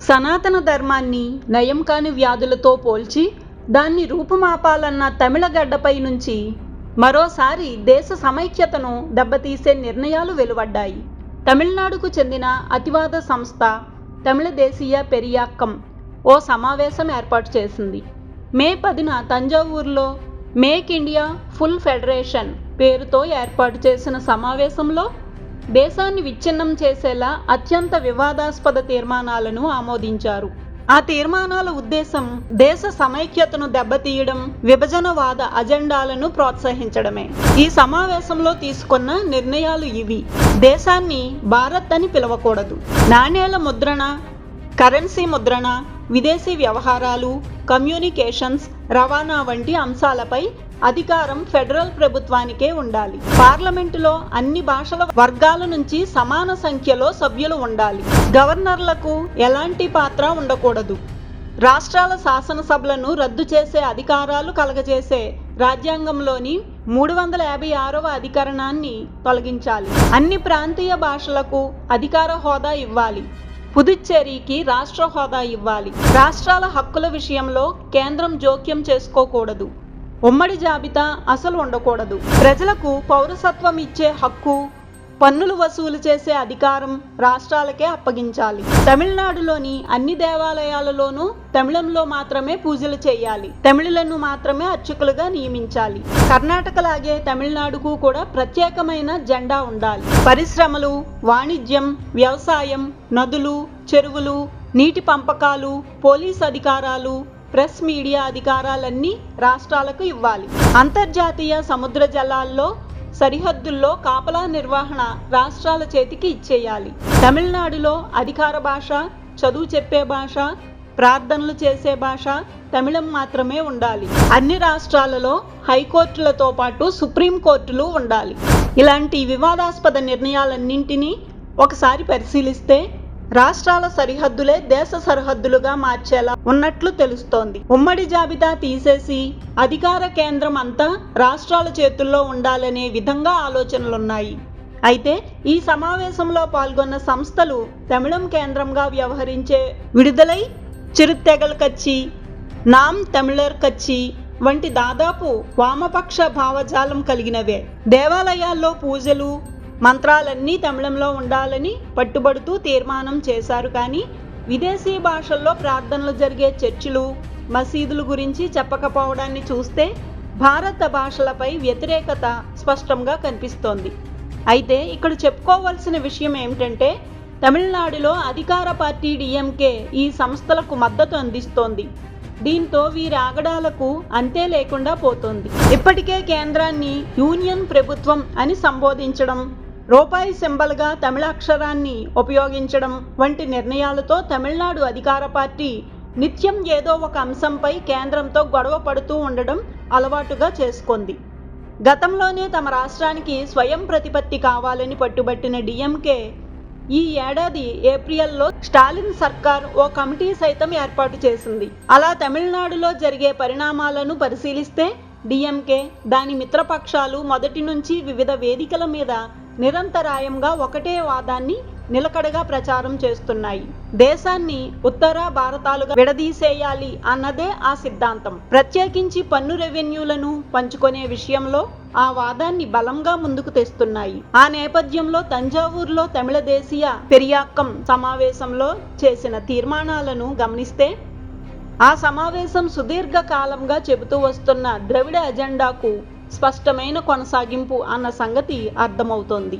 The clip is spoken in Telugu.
సనాతన ధర్మాన్ని నయం కాని వ్యాధులతో పోల్చి దాన్ని రూపుమాపాలన్న తమిళగడ్డపై నుంచి మరోసారి దేశ సమైక్యతను దెబ్బతీసే నిర్ణయాలు వెలువడ్డాయి. తమిళనాడుకు చెందిన అతివాద సంస్థ తమిళ దేశీయ పెరియాక్కం ఓ సమావేశం ఏర్పాటు చేసింది. మే పదిన తంజావూరులో మేక్ ఇండియా ఫుల్ ఫెడరేషన్ పేరుతో ఏర్పాటు చేసిన సమావేశంలో దేశాన్ని విచ్ఛిన్నం చేసేలా అత్యంత వివాదాస్పద తీర్మానాలను ఆమోదించారు. ఆ తీర్మానాల ఉద్దేశం దేశ సమైక్యతను దెబ్బతీయడం విభజనవాద అజెండాలను ప్రోత్సహించడమే. ఈ సమావేశంలో తీసుకున్న నిర్ణయాలు ఇవి. దేశాన్ని భారత్ అని పిలవకూడదు. నాణేల ముద్రణ కరెన్సీ ముద్రణ విదేశీ వ్యవహారాలు కమ్యూనికేషన్స్ రవాణా వంటి అంశాలపై అధికారం ఫెడరల్ ప్రభుత్వానికే ఉండాలి. పార్లమెంటులో అన్ని భాషల వర్గాల నుంచి సమాన సంఖ్యలో సభ్యులు ఉండాలి. గవర్నర్లకు ఎలాంటి పాత్ర ఉండకూడదు. రాష్ట్రాల శాసనసభలను రద్దు చేసే అధికారాలు కలగజేసే రాజ్యాంగంలోని మూడు వందల యాభై ఆరవ అధికరణాన్ని తొలగించాలి. అన్ని ప్రాంతీయ భాషలకు అధికార హోదా ఇవ్వాలి. పుదుచ్చేరికి రాష్ట్ర హోదా ఇవ్వాలి. రాష్ట్రాల హక్కుల విషయంలో కేంద్రం జోక్యం చేసుకోకూడదు. ఉమ్మడి జాబితా అసలు ఉండకూడదు. ప్రజలకు పౌరసత్వం ఇచ్చే హక్కు పన్నులు వసూలు చేసే అధికారం రాష్ట్రాలకే అప్పగించాలి. తమిళనాడులోని అన్ని దేవాలయాలలోనూ తమిళంలో మాత్రమే పూజలు చేయాలి. తమిళులను మాత్రమే అర్చకులుగా నియమించాలి. కర్ణాటక లాగే తమిళనాడుకు కూడా ప్రత్యేకమైన జెండా ఉండాలి. పరిశ్రమలు వాణిజ్యం వ్యవసాయం నదులు చెరువులు నీటి పంపకాలు పోలీస్ అధికారాలు ప్రెస్ మీడియా అధికారాలన్నీ రాష్ట్రాలకు ఇవ్వాలి. అంతర్జాతీయ సముద్ర జలాల్లో సరిహద్దుల్లో కాపలా నిర్వహణ రాష్ట్రాల చేతికి ఇచ్చేయాలి. తమిళనాడులో అధికార భాష చదువు చెప్పే భాష ప్రార్థనలు చేసే భాష తమిళం మాత్రమే ఉండాలి. అన్ని రాష్ట్రాలలో హైకోర్టులతో పాటు సుప్రీంకోర్టులు ఉండాలి. ఇలాంటి వివాదాస్పద నిర్ణయాలన్నింటినీ ఒకసారి పరిశీలిస్తే రాష్ట్రాల సరిహద్దులే దేశ సరిహద్దులుగా మార్చేలా ఉన్నట్లు తెలుస్తోంది. ఉమ్మడి జాబితా తీసేసి అధికార కేంద్రం అంతా రాష్ట్రాల చేతుల్లో ఉండాలనే విధంగా ఆలోచనలున్నాయి. అయితే ఈ సమావేశంలో పాల్గొన్న సంస్థలు తమిళం కేంద్రంగా వ్యవహరించే విడుదలై చిరుతెగల్ కచ్చి నామ్ తమిళర్ కచ్చి వంటి దాదాపు వామపక్ష భావజాలం కలిగినవే. దేవాలయాల్లో పూజలు మంత్రాలన్నీ తమిళంలో ఉండాలని పట్టుబడుతూ తీర్మానం చేశారు కానీ విదేశీ భాషల్లో ప్రార్థనలు జరిగే చర్చిలు మసీదుల గురించి చెప్పకపోవడాన్ని చూస్తే భారత భాషలపై వ్యతిరేకత స్పష్టంగా కనిపిస్తోంది. అయితే ఇక్కడ చెప్పుకోవాల్సిన విషయం ఏమిటంటే తమిళనాడులో అధికార పార్టీ డిఎంకే ఈ సంస్థలకు మద్దతు అందిస్తోంది. దీంతో వీరి ఆగడాలకు అంతే లేకుండా పోతోంది. ఇప్పటికే కేంద్రాన్ని యూనియన్ ప్రభుత్వం అని సంబోధించడం రూపాయి సింబల్గా తమిళ అక్షరాన్ని ఉపయోగించడం వంటి నిర్ణయాలతో తమిళనాడు అధికార పార్టీ నిత్యం ఏదో ఒక అంశంపై కేంద్రంతో గొడవ పడుతూ ఉండడం అలవాటుగా చేసుకుంది. గతంలోనే తమ రాష్ట్రానికి స్వయం ప్రతిపత్తి కావాలని పట్టుబట్టిన డిఎంకే ఈ ఏడాది ఏప్రిల్లో స్టాలిన్ సర్కార్ ఓ కమిటీ సైతం ఏర్పాటు చేసింది. అలా తమిళనాడులో జరిగే పరిణామాలను పరిశీలిస్తే డిఎంకే దాని మిత్రపక్షాలు మొదటి నుంచి వివిధ వేదికల మీద నిరంతరాయంగా ఒకటే వాదాన్ని నిలకడగా ప్రచారం చేస్తున్నాయి. దేశాన్ని ఉత్తర భారతాలుగా విడదీసేయాలి అన్నదే ఆ సిద్ధాంతం. ప్రత్యేకించి పన్ను రెవెన్యూలను పంచుకునే విషయంలో ఆ వాదాన్ని బలంగా ముందుకు తెస్తున్నాయి. ఆ నేపథ్యంలో తంజావూరులో తమిళ దేశీయ పెరియాక్కం సమావేశంలో చేసిన తీర్మానాలను గమనిస్తే ఆ సమావేశం సుదీర్ఘ కాలంగా చెబుతూ వస్తున్న ద్రవిడ అజెండాకు స్పష్టమైన కొనసాగింపు అన్న సంగతి అర్థమవుతోంది.